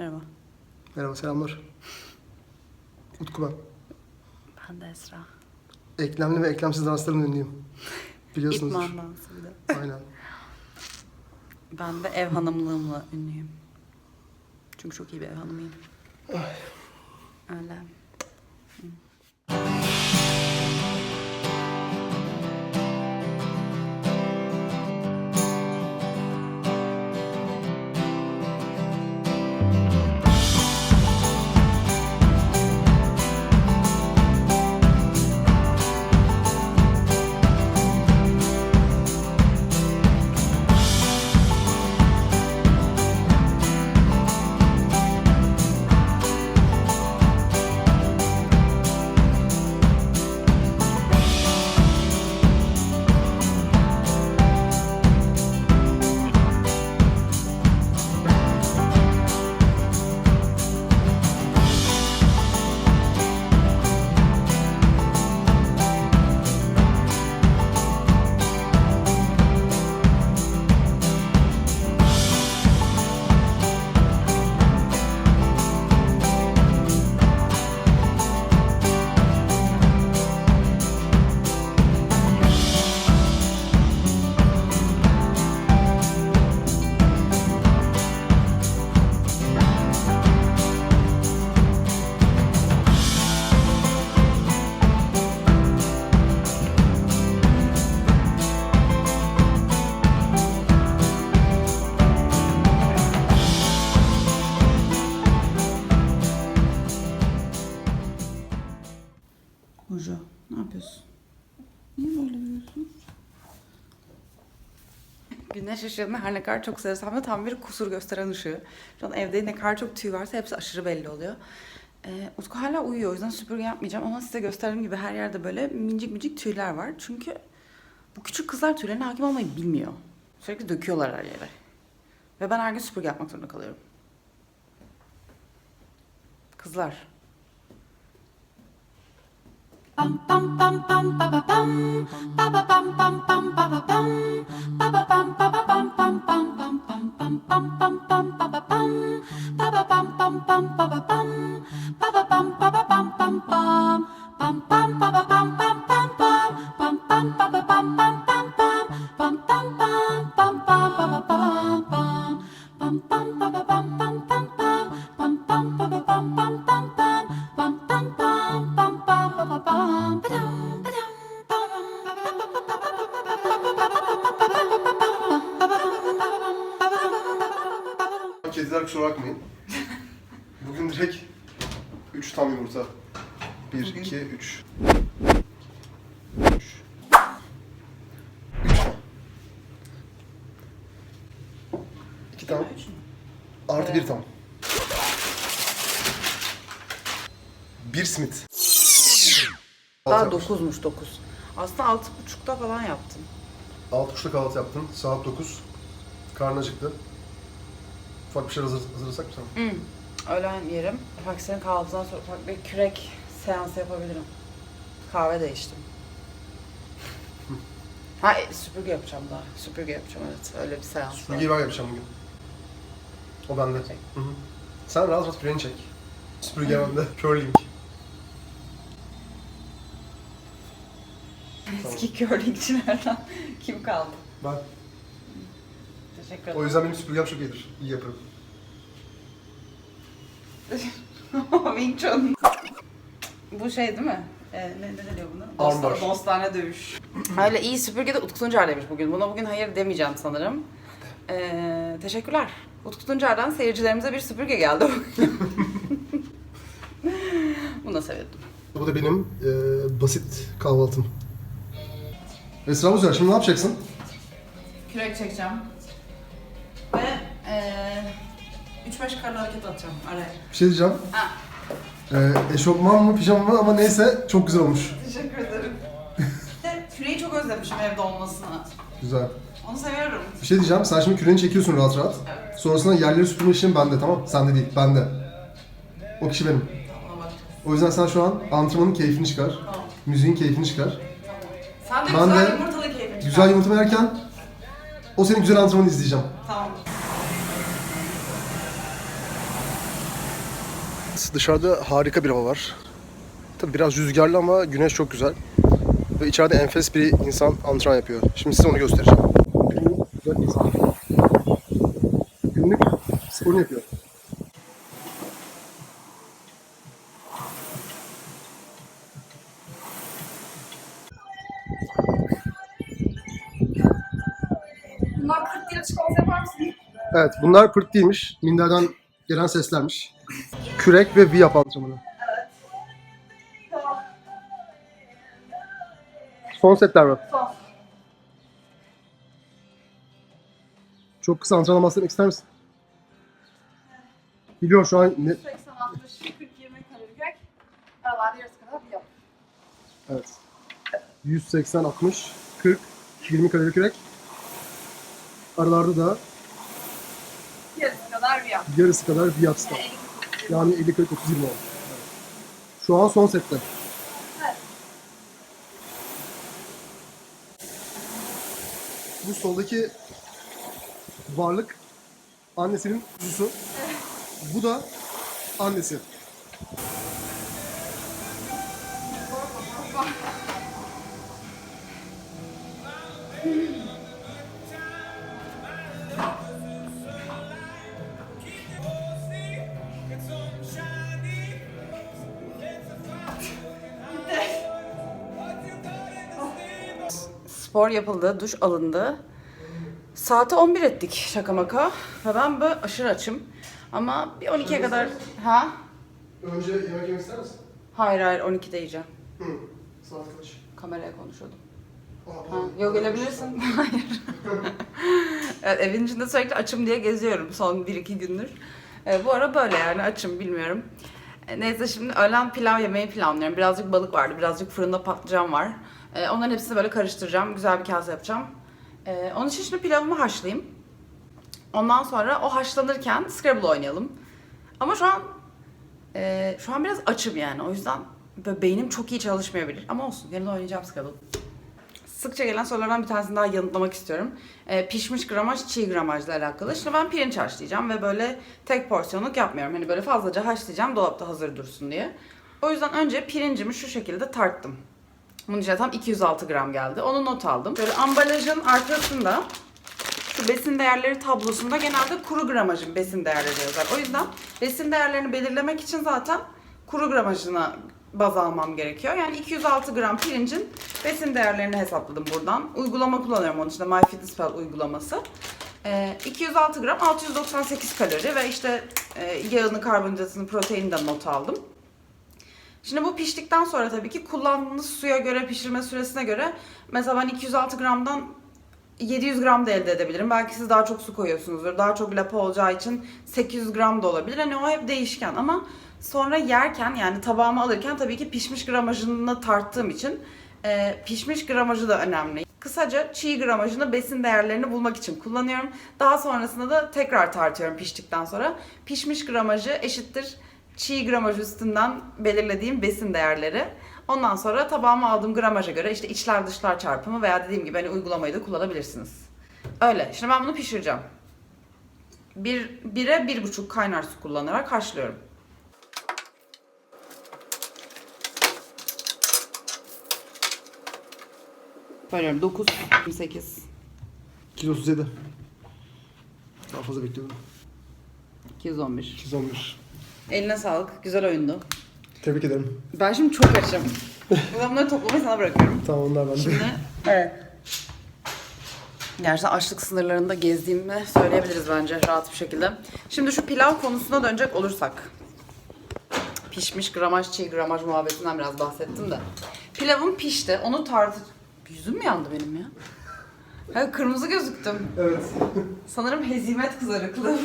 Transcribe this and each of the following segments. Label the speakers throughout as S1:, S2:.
S1: Merhaba.
S2: Merhaba, selamlar. Utku ben.
S1: Ben de Esra.
S2: Eklemli ve eklemsiz dansların ünlüyüm. Biliyorsunuzdur.
S1: İtman dansı bir de.
S2: Aynen.
S1: Ben de ev hanımlığımla ünlüyüm. Çünkü çok iyi bir ev hanımıyım. Öyle. Burcu, ne yapıyorsun? Niye böyle duruyorsun? Güneş ışığını her ne kadar çok sevsem de tam bir kusur gösteren ışığı. Şu an evde ne kadar çok tüy varsa hepsi aşırı belli oluyor. Ee, Utku hala uyuyor o yüzden süpürge yapmayacağım ama size gösterdiğim gibi her yerde böyle minicik minicik tüyler var. Çünkü bu küçük kızlar tüylerine hakim olmayı bilmiyor. Sürekli döküyorlar her yere. Ve ben her gün süpürge yapmak zorunda kalıyorum. Kızlar.
S2: bum bum bum 3 tam yumurta. 1,
S1: Bugün-
S2: 2, 3. 3. 2 tam. Artı 1 tam. 1 simit.
S1: Daha
S2: Altı
S1: 9'muş 9. Aslında 6.30'da falan yaptım.
S2: 6.30'da kahvaltı yaptın. Saat 9. Karnın acıktı. Ufak bir şey hazır, hazırlasak mı sana?
S1: Hmm. Öğlen yerim. Senin kahvaltıdan sonra ufak bir kürek seansı yapabilirim. Kahve de içtim. ha e, süpürge yapacağım daha. Süpürge yapacağım evet. Öyle bir seans.
S2: Süpürgeyi ben yapacağım bugün. O bende. Hı hı. Sen rahat rahat freni çek. Süpürge bende. Curling.
S1: Eski curlingçilerden kim kaldı?
S2: Ben.
S1: Teşekkür
S2: O
S1: ederim.
S2: yüzden benim süpürgem çok iyidir. İyi yaparım.
S1: Wing Chun. Bu şey değil mi? Ee, ne, ne deniyor buna?
S2: Armbar.
S1: Dostane, dostane dövüş. Öyle iyi süpürge de Utku Tuncer demiş bugün. Buna bugün hayır demeyeceğim sanırım. Ee, teşekkürler. Utku Tuncer'den seyircilerimize bir süpürge geldi bugün. Buna sevindim.
S2: Bu da benim eee, basit kahvaltım. Esra Buzer, şimdi ne yapacaksın?
S1: Kürek çekeceğim. Ve ee, 3-5 karlı hareket atacağım araya.
S2: Bir şey diyeceğim.
S1: Ha.
S2: Eee eşofman mı, pijama mı ama neyse çok güzel olmuş.
S1: Teşekkür ederim. Küreği çok özlemişim evde olmasını.
S2: Güzel.
S1: Onu seviyorum.
S2: Bir şey diyeceğim, sen şimdi küreni çekiyorsun rahat rahat.
S1: Evet.
S2: Sonrasında yerleri süpürme işin bende tamam Sende değil, bende. O kişi benim. O yüzden sen şu an antrenmanın keyfini çıkar.
S1: Tamam.
S2: Müziğin keyfini çıkar.
S1: Sen de
S2: Ben
S1: güzel
S2: de
S1: yumurtalı keyfini çıkar.
S2: Güzel yumurta yerken o senin güzel antrenmanı izleyeceğim.
S1: Tamam.
S2: Dışarıda harika bir hava var. Tabii biraz rüzgarlı ama güneş çok güzel. Ve içeride enfes bir insan antrenman yapıyor. Şimdi size onu göstereceğim. Güzel insan. Günlük sporunu yapıyor.
S3: Bunlar 40 lira çikolata yapar mısın?
S2: Evet, bunlar pırt değilmiş. Minderden gelen seslermiş. Kürek ve viyap antrenmanı.
S3: Tamam.
S2: Son setler var.
S3: Son.
S2: Çok kısa antrenman bahsetmek ister misin? Biliyorum şu an ne...
S3: 80, 60, 40, 20 kalori kek. Aralarda yarısı kadar yap.
S2: Evet. 180, 60, 40, 20 kalori kürek. Aralarda da
S3: Yarısı kadar yap.
S2: yarısı kadar viyap stop. Yani 50 40 30 20 oldu. Şu an son sette.
S3: Evet.
S2: Bu soldaki varlık annesinin kuzusu. Bu da annesi.
S1: Spor yapıldı, duş alındı. Saate 11 ettik şaka maka. Ve ben böyle aşırı açım. Ama bir 12'ye kadar... Ha?
S2: Önce yemek yemek ister misin?
S1: Hayır hayır 12'de yiyeceğim.
S2: Hı. Saat kaç?
S1: Kameraya konuşuyordum. Ha, yok gelebilirsin. Hayır. evet, evin içinde sürekli açım diye geziyorum son 1-2 gündür. E, bu ara böyle yani açım bilmiyorum. E, neyse şimdi öğlen pilav yemeyi planlıyorum. Birazcık balık vardı, birazcık fırında patlıcan var. E, onların hepsini böyle karıştıracağım. Güzel bir kase yapacağım. E, onun için şimdi pilavımı haşlayayım. Ondan sonra o haşlanırken Scrabble oynayalım. Ama şu an e, şu an biraz açım yani. O yüzden böyle beynim çok iyi çalışmayabilir. Ama olsun. Yarın oynayacağım Scrabble. Sıkça gelen sorulardan bir tanesini daha yanıtlamak istiyorum. Ee, pişmiş gramaj, çiğ gramajla alakalı. Şimdi ben pirinç haşlayacağım ve böyle tek porsiyonluk yapmıyorum. Hani böyle fazlaca haşlayacağım dolapta hazır dursun diye. O yüzden önce pirincimi şu şekilde tarttım. Bunun içine tam 206 gram geldi. Onu not aldım. Böyle ambalajın arkasında şu besin değerleri tablosunda genelde kuru gramajın besin değerleri yazar. O yüzden besin değerlerini belirlemek için zaten kuru gramajına baz almam gerekiyor. Yani 206 gram pirincin besin değerlerini hesapladım buradan. Uygulama kullanıyorum onun için de MyFitnessPal uygulaması. Ee, 206 gram 698 kalori ve işte e, yağını, karbonhidratını, proteinini de not aldım. Şimdi bu piştikten sonra tabii ki kullandığınız suya göre, pişirme süresine göre mesela ben 206 gramdan 700 gram da elde edebilirim. Belki siz daha çok su koyuyorsunuzdur. Daha çok lapa olacağı için 800 gram da olabilir. Hani o hep değişken ama sonra yerken yani tabağıma alırken tabii ki pişmiş gramajını tarttığım için e, pişmiş gramajı da önemli. Kısaca çiğ gramajını besin değerlerini bulmak için kullanıyorum. Daha sonrasında da tekrar tartıyorum piştikten sonra. Pişmiş gramajı eşittir çiğ gramaj üstünden belirlediğim besin değerleri. Ondan sonra tabağıma aldığım gramaja göre işte içler dışlar çarpımı veya dediğim gibi hani uygulamayı da kullanabilirsiniz. Öyle. Şimdi ben bunu pişireceğim. Bir, bire bir buçuk kaynar su kullanarak haşlıyorum. Koyuyorum 9, 28,
S2: 237. Daha fazla bekliyordum.
S1: 211.
S2: 211.
S1: Eline sağlık. Güzel oyundu.
S2: Tebrik ederim.
S1: Ben şimdi çok açım. Ben bunları toplamayı sana bırakıyorum.
S2: Tamam onlar bende.
S1: Şimdi evet. Gerçekten açlık sınırlarında gezdiğimi söyleyebiliriz bence rahat bir şekilde. Şimdi şu pilav konusuna dönecek olursak. Pişmiş gramaj, çiğ gramaj muhabbetinden biraz bahsettim de. Pilavım pişti. Onu tartı... Yüzüm mü yandı benim ya? Ha, kırmızı gözüktüm.
S2: evet.
S1: Sanırım hezimet kızarıklığı.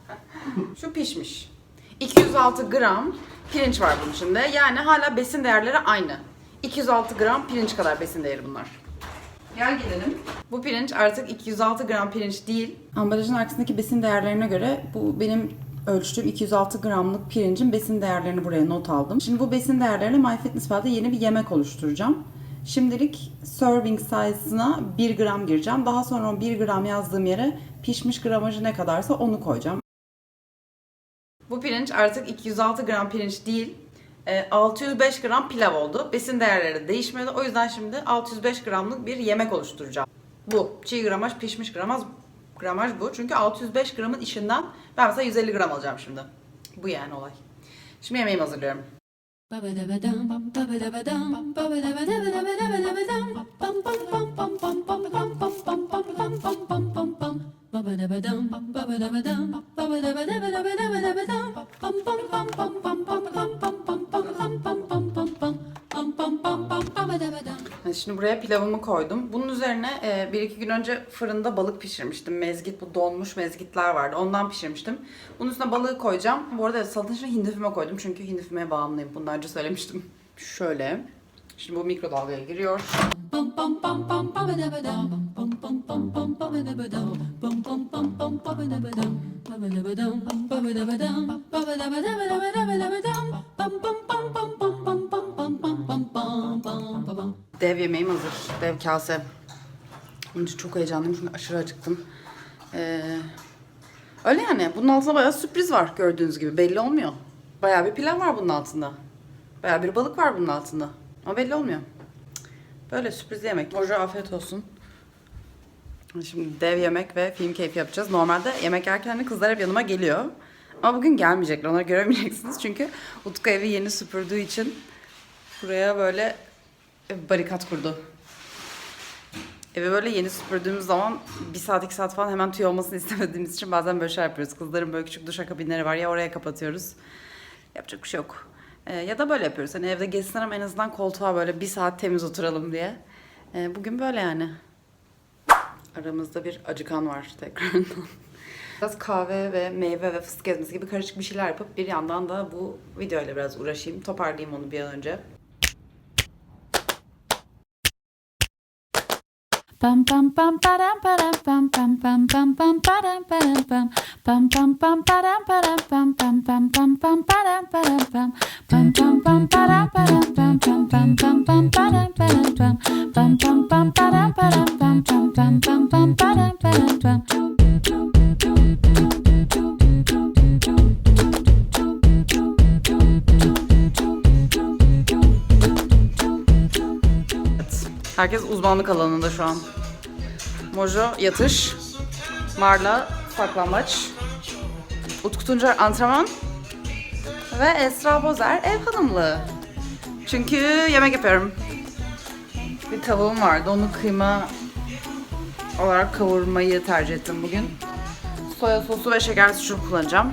S1: Şu pişmiş. 206 gram pirinç var bunun içinde. Yani hala besin değerleri aynı. 206 gram pirinç kadar besin değeri bunlar. Gel gelelim. Bu pirinç artık 206 gram pirinç değil. Ambalajın arkasındaki besin değerlerine göre bu benim ölçtüğüm 206 gramlık pirincin besin değerlerini buraya not aldım. Şimdi bu besin değerleriyle MyFitnessPal'da yeni bir yemek oluşturacağım. Şimdilik serving size'ına 1 gram gireceğim. Daha sonra o 1 gram yazdığım yere pişmiş gramajı ne kadarsa onu koyacağım. Bu pirinç artık 206 gram pirinç değil, e, 605 gram pilav oldu. Besin değerleri değişmedi. O yüzden şimdi 605 gramlık bir yemek oluşturacağım. Bu. Çiğ gramaj, pişmiş gramaj, gramaj bu. Çünkü 605 gramın içinden ben mesela 150 gram alacağım şimdi. Bu yani olay. Şimdi yemeğimi hazırlıyorum. Şimdi buraya pilavımı koydum. Bunun üzerine e, bir iki gün önce fırında balık pişirmiştim. Mezgit, bu donmuş mezgitler vardı. Ondan pişirmiştim. Bunun üstüne balığı koyacağım. Bu arada salatanın içine hindi füme koydum. Çünkü hindi fümeye bağımlıyım. Bunu daha önce söylemiştim. Şöyle. Şimdi bu mikrodalgaya giriyor. Dev yemeğim hazır. Dev kase. İçin çok heyecanlıyım çünkü aşırı acıktım. Ee, öyle yani. Bunun altında bayağı sürpriz var gördüğünüz gibi. Belli olmuyor. Bayağı bir plan var bunun altında. Bayağı bir balık var bunun altında. Ama belli olmuyor. Böyle sürpriz yemek. Hoca afiyet olsun. Şimdi dev yemek ve film keyfi yapacağız. Normalde yemek yerken de kızlar hep yanıma geliyor. Ama bugün gelmeyecekler. Onları göremeyeceksiniz. Çünkü Utku evi yeni süpürdüğü için buraya böyle barikat kurdu. Eve böyle yeni süpürdüğümüz zaman bir saat iki saat falan hemen tüy olmasını istemediğimiz için bazen böyle şey yapıyoruz. Kızların böyle küçük duş kabinleri var ya oraya kapatıyoruz. Yapacak bir şey yok. Ee, ya da böyle yapıyoruz. Hani evde gezsinler ama en azından koltuğa böyle bir saat temiz oturalım diye. Ee, bugün böyle yani. Aramızda bir acıkan var tekrardan. Biraz kahve ve meyve ve fıstık ezmesi gibi karışık bir şeyler yapıp bir yandan da bu videoyla biraz uğraşayım. Toparlayayım onu bir an önce.
S4: bum bum bum ba-dum ba-dum bum bum bum bum bum ba-dum ba-dum bum bum bum bum ba-dum ba-dum bum bum bum bum bum ba-dum ba-dum bum bum bum bum ba-dum ba-dum bum bum bum bum bum ba-dum ba-dum bum bum bum bum ba-dum ba-dum bum bum bum bum bum ba-dum ba-dum
S1: bum Herkes uzmanlık alanında şu an. Mojo yatış. Marla saklambaç. Utku Tuncer antrenman. Ve Esra Bozer ev hanımlığı. Çünkü yemek yapıyorum. Bir tavuğum vardı. Onu kıyma olarak kavurmayı tercih ettim bugün. Soya sosu ve şeker suçu kullanacağım.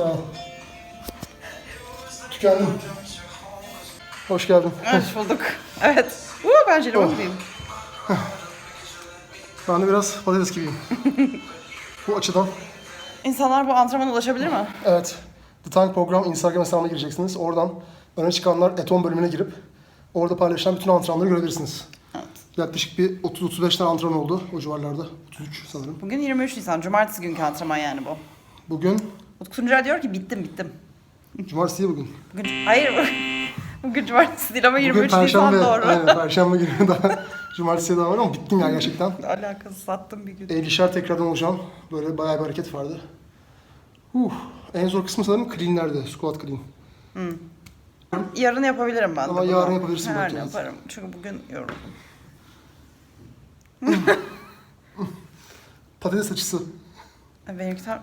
S2: Sağ ol. Tükendim. Hoş geldin.
S1: Hoş bulduk. Evet. Uuu ben jelibon
S2: Oh.
S1: gibiyim.
S2: Ben de biraz patates gibiyim. Bu açıdan.
S1: İnsanlar bu antrenmana ulaşabilir mi?
S2: Evet. The Tank Program Instagram hesabına gireceksiniz. Oradan öne çıkanlar Eton bölümüne girip orada paylaşılan bütün antrenmanları görebilirsiniz.
S1: Evet.
S2: Yaklaşık bir 30-35 tane antrenman oldu o civarlarda. 33 sanırım.
S1: Bugün 23 Nisan. Cumartesi günkü antrenman yani bu.
S2: Bugün,
S1: Utku Tuncer diyor ki bittim bittim.
S2: cumartesi bugün.
S1: Bugün, hayır bugün cumartesi değil ama
S2: Bugün
S1: 23
S2: perşembe,
S1: Nisan doğru.
S2: aynen perşembe günü daha cumartesiye daha var ama bittim ya gerçekten.
S1: Alakası sattım bir gün.
S2: 50'şer tekrardan olacağım. Böyle bayağı bir hareket vardı. Huh. En zor kısmı sanırım cleanlerde, squat clean.
S1: Yarın yapabilirim ben de
S2: Ama
S1: bunu.
S2: yarın yapabilirsin
S1: Yarın
S2: belki, evet.
S1: yaparım. Çünkü bugün yoruldum.
S2: Patates açısı.
S1: Benimki tam...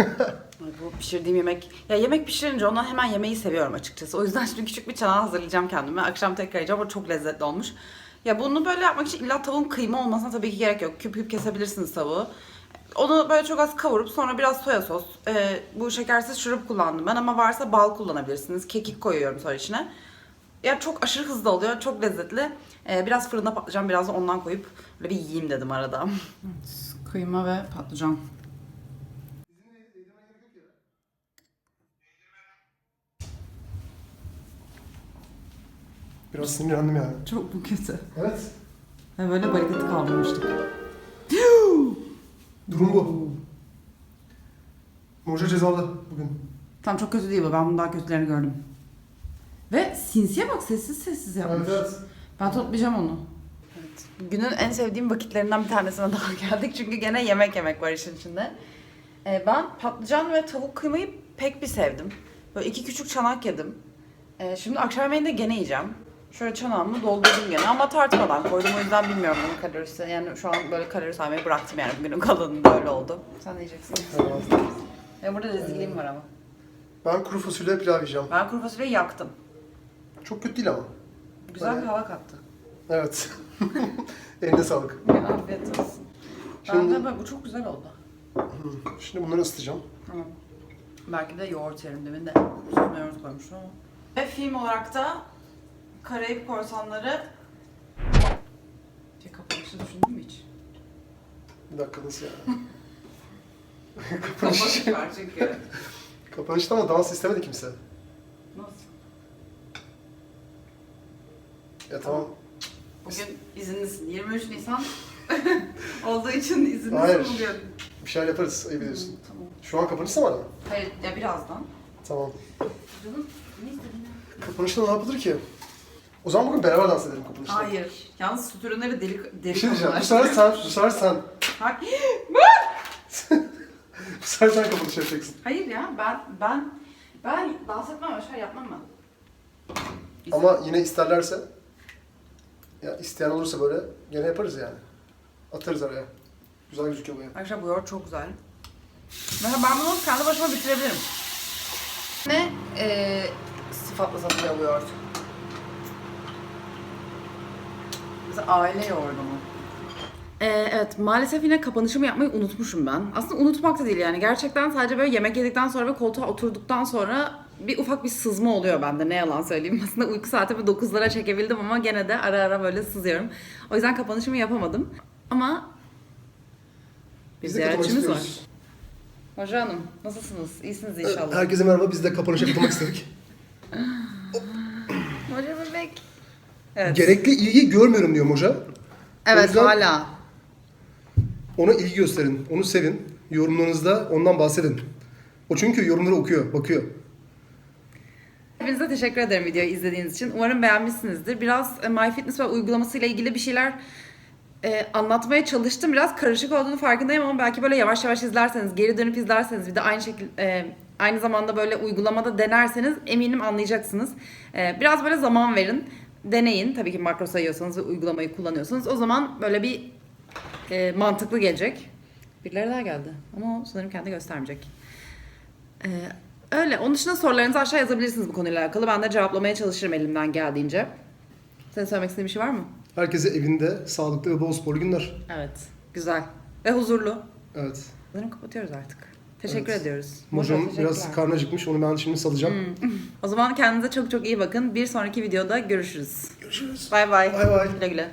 S1: Bu pişirdiğim yemek... Ya yemek pişirince ondan hemen yemeği seviyorum açıkçası. O yüzden şimdi küçük bir çana hazırlayacağım kendime. Akşam tekrar yiyeceğim ama çok lezzetli olmuş. Ya bunu böyle yapmak için illa tavuğun kıyma olmasına tabii ki gerek yok. Küp küp kesebilirsiniz tavuğu. Onu böyle çok az kavurup sonra biraz soya sos. Ee, bu şekersiz şurup kullandım ben ama varsa bal kullanabilirsiniz. Kekik koyuyorum sonra içine. Ya çok aşırı hızlı oluyor. Çok lezzetli. Ee, biraz fırında patlıcan biraz da ondan koyup böyle bir yiyeyim dedim arada. Kıyma ve patlıcan.
S2: Biraz sinirlendim yani.
S1: Çok mu kötü?
S2: Evet.
S1: Ve böyle baliketi kaldırmıştık.
S2: Durum bu. Moja cezalı bugün.
S1: Tam çok kötü değil bu. Ben bunun daha kötülerini gördüm. Ve sinsiye bak sessiz sessiz yapmış.
S2: Evet evet.
S1: Ben toplayacağım onu. Evet. Günün en sevdiğim vakitlerinden bir tanesine daha geldik. Çünkü gene yemek yemek var işin içinde. Ee, ben patlıcan ve tavuk kıymayı pek bir sevdim. Böyle iki küçük çanak yedim. Ee, şimdi akşam yemeğinde gene yiyeceğim. Şöyle çanağımı doldurdum gene ama tartmadan koydum o yüzden bilmiyorum bunun kalorisi. Yani şu an böyle kalori saymayı bıraktım yani bugünün kalanında öyle oldu. Sen ne yiyeceksin?
S2: Evet.
S1: Ya burada rezilliğim var ama.
S2: Ben kuru fasulye pilav yiyeceğim.
S1: Ben kuru fasulyeyi yaktım.
S2: Çok kötü değil ama.
S1: Güzel
S2: Öyle.
S1: bir hava kattı.
S2: Evet. Eline sağlık.
S1: Afiyet olsun.
S2: Şimdi-
S1: Ben de bu çok güzel oldu.
S2: Şimdi bunları ısıtacağım.
S1: Tamam. Belki de yoğurt yerim demin de. Üstüne yoğurt koymuştum ama. Ve film olarak da Karayip Korsanları şey kapanışı düşündün mü hiç?
S2: Bir dakika nasıl ya?
S1: Kapanış var çünkü.
S2: Kapanışta ama dans istemedi kimse.
S1: Nasıl?
S2: Ya tamam.
S1: Bugün izinlisin. 23 Nisan olduğu için izinlisin
S2: Hayır.
S1: bugün.
S2: Bir şeyler yaparız. Ayıp ediyorsun.
S1: Tamam.
S2: Şu an kapanış zamanı mı?
S1: Hayır ya birazdan.
S2: Tamam.
S1: Canım ne istedin?
S2: Kapanışta ne yapılır ki? O zaman bugün beraber dans edelim kapanışta.
S1: Hayır. Yalnız süt ürünleri deli, deli
S2: Bir şey diyeceğim.
S1: konular.
S2: Bu sefer sen, bu sefer sen.
S1: Hayır.
S2: Bu sefer sen kapanış yapacaksın.
S1: Hayır ya ben ben ben dans etmem öyle şey yapmam ben.
S2: Ama yine isterlerse, ya isteyen olursa böyle gene yaparız yani. Atarız araya. Güzel gözüküyor bu ya.
S1: Arkadaşlar bu yoğurt çok güzel. Mesela ben bunu kendi başıma bitirebilirim. Ne e, sıfatla satılıyor bu yoğurt? Mesela aile yoğurdu mu? Ee, evet maalesef yine kapanışımı yapmayı unutmuşum ben. Aslında unutmak da değil yani. Gerçekten sadece böyle yemek yedikten sonra ve koltuğa oturduktan sonra bir ufak bir sızma oluyor bende. Ne yalan söyleyeyim. Aslında uyku saatimi 9'lara çekebildim ama gene de ara ara böyle sızıyorum. O yüzden kapanışımı yapamadım. Ama bir
S2: Biz de
S1: ziyaretçimiz var.
S2: istiyoruz.
S1: Hoca Hanım nasılsınız? İyisiniz inşallah.
S2: Herkese merhaba. Biz de kapanışa katılmak istedik.
S1: Evet.
S2: Gerekli ilgi görmüyorum diyor hoca. O
S1: evet
S2: yüzden-
S1: hala.
S2: Ona ilgi gösterin. Onu sevin. Yorumlarınızda ondan bahsedin. O çünkü yorumları okuyor, bakıyor.
S1: Hepinize teşekkür ederim videoyu izlediğiniz için. Umarım beğenmişsinizdir. Biraz e, MyFitness ve uygulamasıyla ilgili bir şeyler e, anlatmaya çalıştım. Biraz karışık olduğunu farkındayım ama belki böyle yavaş yavaş izlerseniz, geri dönüp izlerseniz bir de aynı şekilde aynı zamanda böyle uygulamada denerseniz eminim anlayacaksınız. E, biraz böyle zaman verin. Deneyin. Tabii ki makro sayıyorsanız ve uygulamayı kullanıyorsanız o zaman böyle bir e, mantıklı gelecek. Birileri daha geldi ama o sanırım kendi göstermeyecek. Ee, öyle. Onun dışında sorularınızı aşağı yazabilirsiniz bu konuyla alakalı. Ben de cevaplamaya çalışırım elimden geldiğince. Senin söylemek istediğin bir şey var mı?
S2: Herkese evinde sağlıklı ve bol sporlu günler.
S1: Evet. Güzel. Ve huzurlu.
S2: Evet.
S1: Sanırım kapatıyoruz artık. Teşekkür
S2: Evet.
S1: ediyoruz. Teşekkürler.
S2: biraz karnı acıkmış. Onu ben şimdi salacağım.
S1: O zaman kendinize çok çok iyi bakın. Bir sonraki videoda görüşürüz.
S2: Görüşürüz.
S1: Bay bay.
S2: Bay bay.
S1: Güle güle.